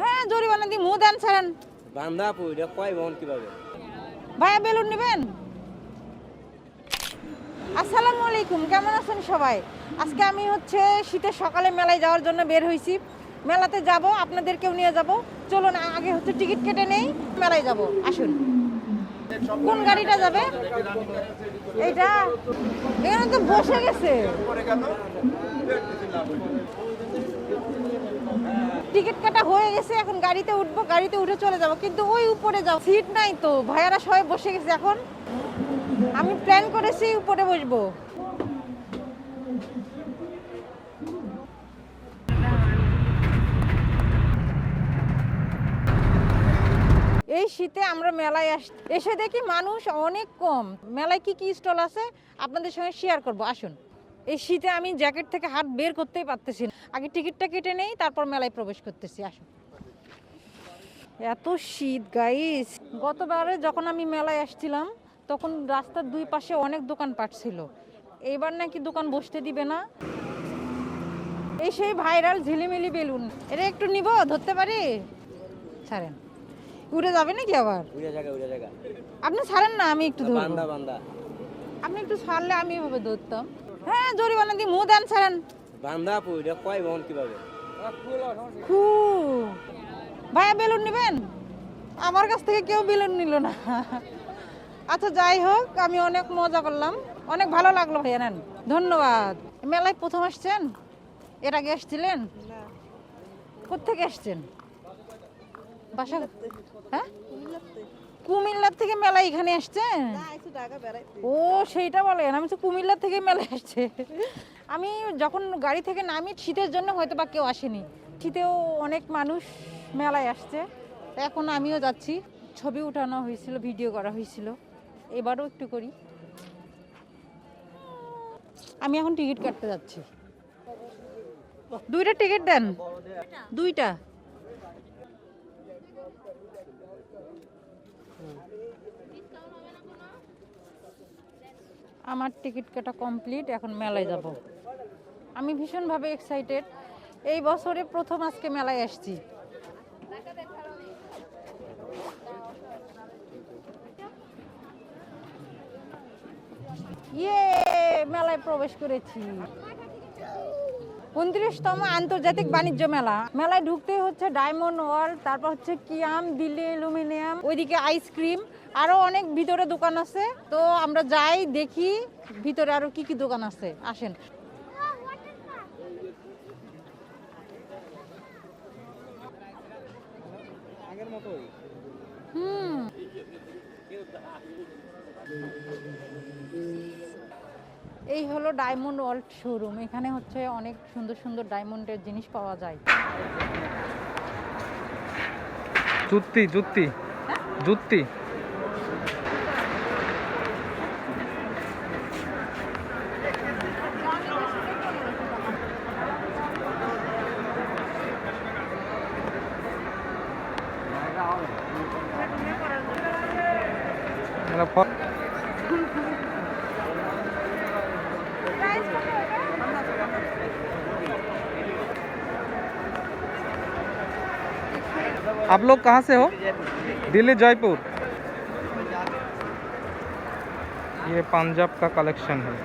হ্যাঁ জরিমানা দি মুখ দেন ছাড়েন। পুইটা কয় বহন কীভাবে? ভাইয়া বেলুন নেবেন? আসসালামু আলাইকুম কেমন আছেন সবাই? আজকে আমি হচ্ছে শীতের সকালে মেলায় যাওয়ার জন্য বের হয়েছি মেলাতে যাব আপনাদেরকেও নিয়ে যাব। চলুন আগে হচ্ছে টিকিট কেটে নেই মেলায় যাব। আসুন। কোন গাড়িটা যাবে? এইটা? এখানে তো বসে গেছে। টিকিট কাটা হয়ে গেছে, এখন গাড়িতে উঠবো, গাড়িতে উঠে চলে যাব। কিন্তু ওই উপরে যাও, সিট নাই তো, ভাইয়ারা সবাই বসে গেছে এখন। আমি প্ল্যান করেছি উপরে বসবো। এই শীতে আমরা মেলায় আস, এসে দেখি মানুষ অনেক কম। মেলায় কি কি স্টল আছে? আপনাদের সঙ্গে শেয়ার করব। আসুন। এই শীতে আমি জ্যাকেট থেকে হাত বের করতেই পারতেছি না। আগে টিকিটটা কেটে নেই, তারপর মেলায় প্রবেশ করতেছি। আসুন। এত শীত গাইস গতবারে যখন আমি মেলায় আসছিলাম, তখন রাস্তার দুই পাশে অনেক দোকান ছিল। এইবার নাকি দোকান বসতে দিবে না। এই সেই ভাইরাল ঝিলিমিলি বেলুন। এটা একটু নিব, ধরতে পারি? ছাড়েন। উড়ে যাবে নাকি আবার? উড়ে জায়গা উড়ে জায়গা আপনি ছাড়েন না আমি একটু ধরবো। বান্দা বান্দা। আপনি একটু ছাড়লে আমি এভাবে ধরতাম। হ্যাঁ জরিমানা দিয়ে মুখ দেন ছাড়েন। বান্দা পুইটা কয় বহন কীভাবে? খু ভাইয়া বেলুন নেবেন? আমার কাছ থেকে কেউ বেলুন নিল না। আচ্ছা যাই হোক আমি অনেক মজা করলাম। অনেক ভালো লাগল ভাইয়া নেন। ধন্যবাদ। মেলায় প্রথম আসছেন? এর আগে আসছিলেন? কোথেকে আসছেন? বাসা হ্যাঁ? কুমিল্লার থেকে মেলা এখানে আসছেন ও, সেইটা বলেন। আমি কুমিল্লার থেকে মেলায় আসছে। আমি যখন গাড়ি থেকে নামি শীতের জন্য হয়তো বা কেউ আসেনি। শীতেও অনেক মানুষ মেলায় আসছে। এখন আমিও যাচ্ছি। ছবি উঠানো হয়েছিল, ভিডিও করা হয়েছিল। এবারও একটু করি। আমি এখন টিকিট কাটতে যাচ্ছি। দুইটা টিকিট দেন? দুইটা? আমার টিকিট কাটা কমপ্লিট, এখন মেলায় যাব। আমি ভীষণভাবে এক্সাইটেড এই বছরে প্রথম আজকে মেলায় আসছি। ইয়ে মেলায় প্রবেশ করেছি। উনত্রিশতম আন্তর্জাতিক বাণিজ্য মেলা। মেলায় ঢুকতে হচ্ছে ডায়মন্ড ওয়ার্ল্ড তারপর হচ্ছে কিয়াম দিল্লি অ্যালুমিনিয়াম ওইদিকে আইসক্রিম আরও অনেক ভিতরে দোকান আছে। তো আমরা যাই দেখি ভিতরে আরও কি কি দোকান আছে। আসেন। হুম। এই হলো ডায়মন্ড ওয়ার্ল্ড শোরুম। এখানে হচ্ছে অনেক সুন্দর সুন্দর ডায়মন্ডের জিনিস পাওয়া যায়। জুত্তি জুত্তি জুত্তি। এরা आप लोग कहाँ से हो? दिल्ली जयपुर। ये पंजाब का कलेक्शन है।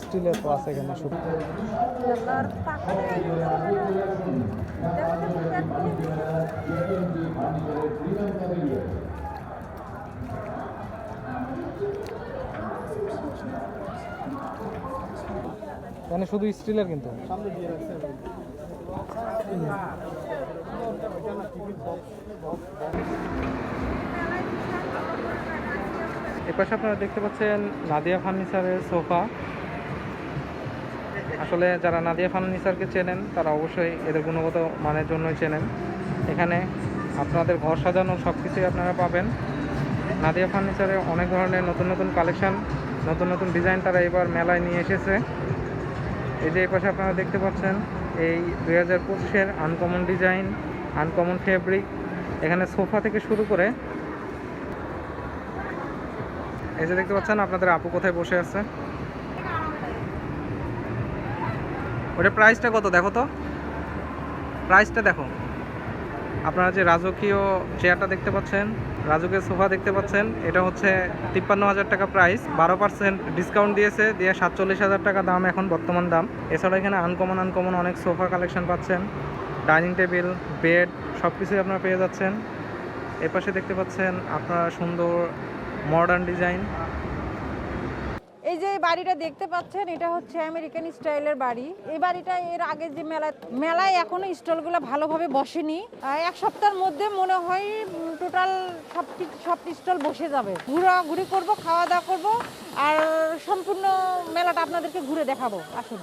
স্টিলের তো আছে এখানে শুধু এখানে শুধু স্টিলের কিন্তু। এপাশে আপনারা দেখতে পাচ্ছেন নাদিয়া ফার্নিচারের সোফা। আসলে যারা নাদিয়া ফার্নিচারকে চেনেন, তারা অবশ্যই এদের গুণগত মানের জন্যই চেনেন। এখানে আপনাদের ঘর সাজানো সব কিছুই আপনারা পাবেন। নাদিয়া ফার্নিচারে অনেক ধরনের নতুন নতুন কালেকশন, নতুন নতুন ডিজাইন তারা এবার মেলায় নিয়ে এসেছে। এই যে এই পাশে আপনারা দেখতে পাচ্ছেন এই দুই হাজার পঁচিশের আনকমন ডিজাইন আনকমন ফেব্রিক এখানে সোফা থেকে শুরু করে এই যে দেখতে পাচ্ছেন, আপনাদের আপু কোথায় বসে আছে? ওটা প্রাইসটা কত? দেখো তো। প্রাইসটা দেখো। আপনারা যে রাজকীয় চেয়ারটা দেখতে পাচ্ছেন, রাজকীয় সোফা দেখতে পাচ্ছেন, এটা হচ্ছে তিপ্পান্ন হাজার টাকা প্রাইস বারো পার্সেন্ট ডিসকাউন্ট দিয়েছে, দিয়ে সাতচল্লিশ হাজার টাকা দাম এখন বর্তমান দাম। এছাড়া এখানে আনকমন আনকমন অনেক সোফা কালেকশন পাচ্ছেন ডাইনিং টেবিল বেড সব কিছুই আপনারা পেয়ে যাচ্ছেন। এপাশে দেখতে পাচ্ছেন আপনারা সুন্দর মডার্ন ডিজাইন এই যে বাড়িটা দেখতে পাচ্ছেন, এটা হচ্ছে আমেরিকান স্টাইলের বাড়ি। এই বাড়িটা এর আগে যে মেলা, মেলায় এখনও স্টলগুলো ভালোভাবে বসেনি। এক সপ্তাহের মধ্যে মনে হয় টোটাল সব কি- সব স্টল বসে যাবে। ঘোরাঘুরি করব খাওয়া দাওয়া করব, আর সম্পূর্ণ মেলাটা আপনাদেরকে ঘুরে দেখাবো। আসুন।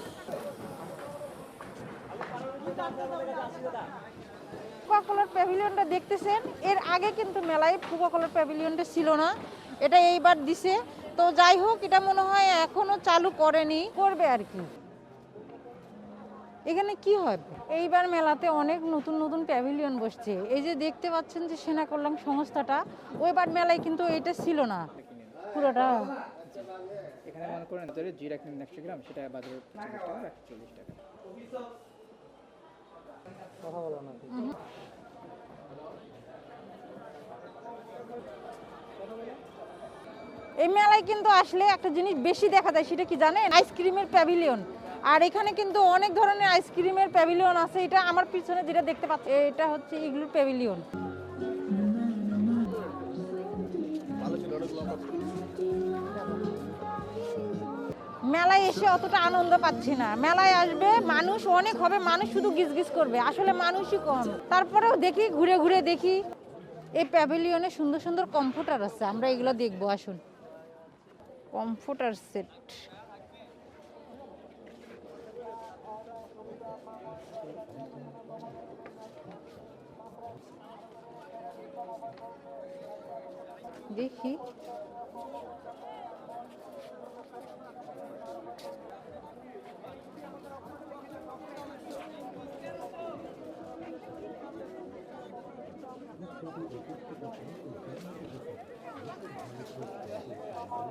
ফুকা কলার প্যাভিলিয়নটা দেখতেছেন। এর আগে কিন্তু মেলায় ফুকা কলার প্যাভিলিয়নটা ছিল না। এটা এইবার দিছে। তো যাই হোক এটা মনে হয় এখনও চালু করেনি। করবে আর কি। এখানে কি হয় এইবার মেলাতে অনেক নতুন নতুন প্যাভিলিয়ন বসছে। এই যে দেখতে পাচ্ছেন যে সেনা কল্যাণ সংস্থাটা ওইবার মেলায় কিন্তু এটা ছিল না। পুরোটা। এখানে মনে করেন ধরে জিরা কিনেন একশো গ্রাম সেটা বাজারে চল্লিশ টাকা একশো চল্লিশ টাকা। এই মেলায় কিন্তু আসলে একটা জিনিস বেশি দেখা যায়, সেটা কি জানেন? আইসক্রিমের প্যাভিলিয়ন আর এখানে কিন্তু অনেক ধরনের আইসক্রিমের প্যাভিলিয়ন আছে, এটা আমার পিছনে যেটা দেখতে পাচ্ছি, এটা হচ্ছে ইগলুর প্যাভিলিয়ন মেলায় এসে অতটা আনন্দ পাচ্ছি না। মেলায় আসবে, মানুষ অনেক হবে, মানুষ শুধু গিজগিজ করবে, আসলে মানুষই কম। তারপরেও দেখি, ঘুরে ঘুরে দেখি। এই প্যাভিলিয়নে সুন্দর সুন্দর কম্পিউটার আছে, আমরা এগুলো দেখব, আসুন। Computer set. দেখি।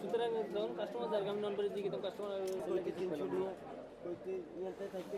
সুতরাং যখন কাস্টমার যার আমি নন বেরিয়ে তখন কাস্টমার থাকতে